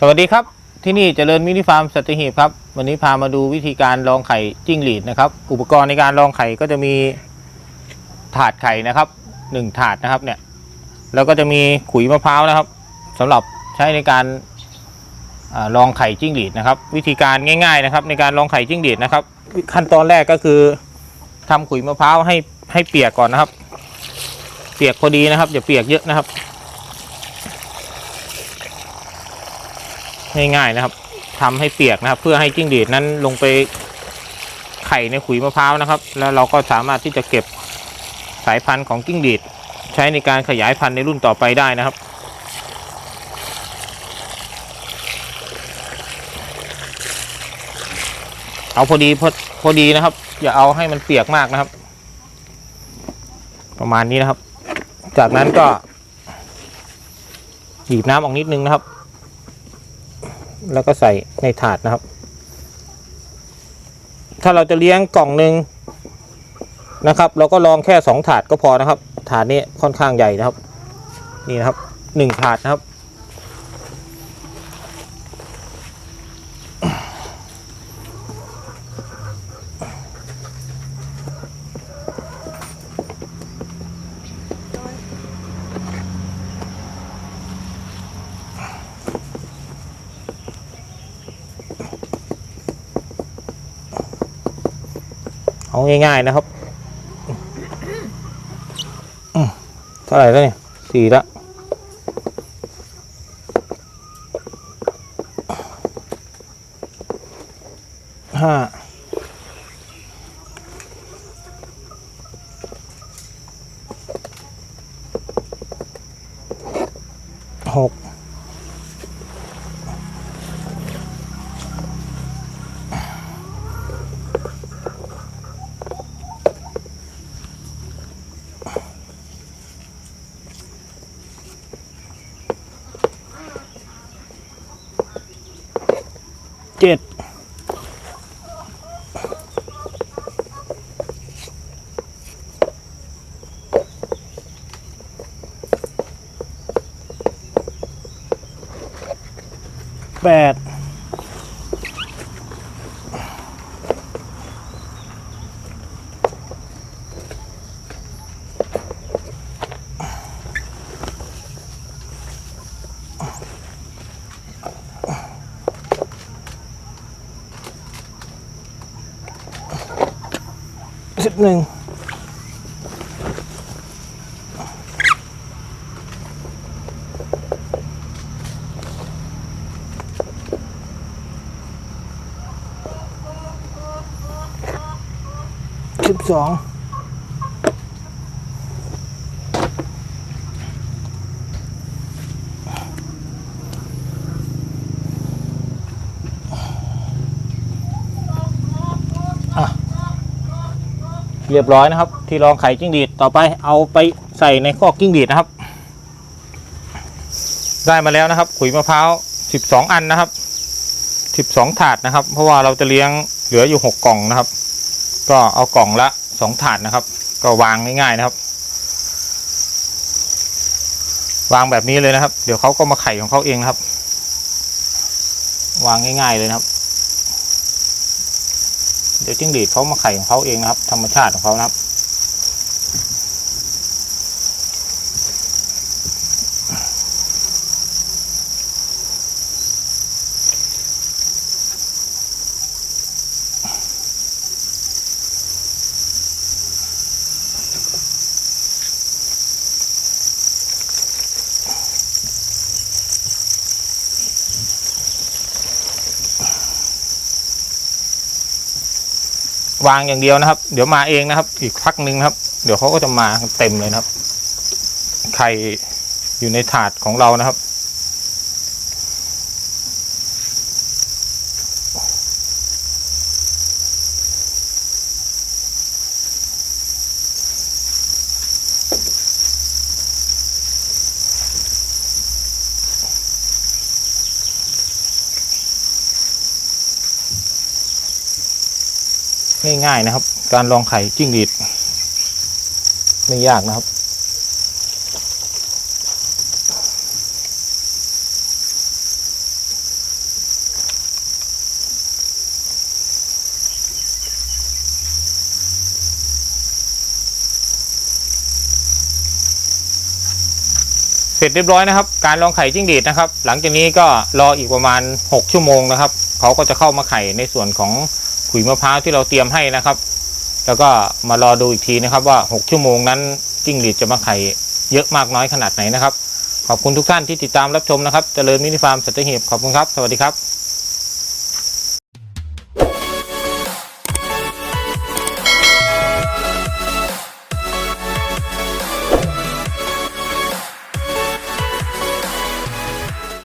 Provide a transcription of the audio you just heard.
สวัสดีครับ ที่นี่เจริญมินิฟาร์มสัตหีบครับ วันนี้พามาดูวิธีการลองไข่จิ้งหรีดนะครับ อุปกรณ์ในการลองไข่ก็จะมีถาดไข่นะครับหนึ่งถาดนะครับเนี่ยแล้วก็จะมีขุยมะพร้าวนะครับสำหรับใช้ในการอาลองไข่จิ้งหรีดนะครับ วิธีการง่ายๆนะครับ ในการลองไข่จิ้งหรีดนะครับ ขั้นตอนแรกก็คือทำขุยมะพร้าวให้ให้เปียกก่อนนะครับ เปียกพอดีนะครับอย่าเปียกเยอะนะครับ ง่ายๆนะครับทำให้เปียกนะครับ เพื่อให้จิ้งหรีดนั้นลงไปไข่ในขุยมะพร้าวนะครับ แล้วเราก็สามารถที่จะเก็บสายพันธุ์ของจิ้งหรีดใช้ในการขยายพันธุ์ในรุ่นต่อไปได้นะครับเอาพอดีพอพอดีนะครับ อย่าเอาให้มันเปียกมากนะครับ ประมาณนี้นะครับ จากนั้นก็บีบน้ำออกนิดนึงนะครับ แล้วก็ใส่ในถาดนะครับ ถ้าเราจะเลี้ยงกล่องหนึ่งนะครับ เราก็ลองแค่สองถาดก็พอนะครับ ถาดนี้ค่อนข้างใหญ่นะครับ นี่นะครับหนึ่งถาดนะครับ เอาง่ายๆนะครับเท่าไหร่แล้วเนี่ยสี่ละห้าหก จ็ดแปด สิบหนึ่งสิบสอง เรียบร้อยนะครับ ที่รองไข่จิ้งหรีดต่อไปเอาไปใส่ในคอกจิ้งหรีดนะครับ ได้มาแล้วนะครับ ขุยมะพร้าวสิบสองอันนะครับสิบสองถาดนะครับ เพราะว่าเราจะเลี้ยงเหลืออยู่หกล่องนะครับ ก็เอากล่องละสองถาดนะครับ ก็วางง่ายๆนะครับ วางแบบนี้เลยนะครับ เดี๋ยวเขาก็มาไข่ของเขาเองนะครับ วางง่ายๆเลยนะครับ เดี๋ยวจิ้งหรีดเขามาไข่ของเขาเองนะครับ ธรรมชาติของเขานะครับ วางอย่างเดียวนะครับ เดี๋ยวมาเองนะครับ อีกพักหนึ่งนะครับ เดี๋ยวเขาก็จะมาเต็มเลยนะครับ ไข่อยู่ในถาดของเรานะครับ ง่ายๆนะครับ การลองไข่จิ้งหรีดไม่ยากนะครับ เสร็จเรียบร้อยนะครับ การลองไข่จิ้งหรีดนะครับ หลังจากนี้ก็รออีกประมาณ 6 ชั่วโมงนะครับ เขาก็จะเข้ามาไข่ในส่วนของ ขุยมะพร้าวที่เราเตรียมให้นะครับ แล้วก็มารอดูอีกทีนะครับว่า 6 ชั่วโมงนั้นจิ้งหรีดจะมาไข่เยอะมากน้อยขนาดไหนนะครับ ขอบคุณทุกท่านที่ติดตามรับชมนะครับเจริญมินิฟาร์มสัตหีบขอบคุณครับ สวัสดีครับ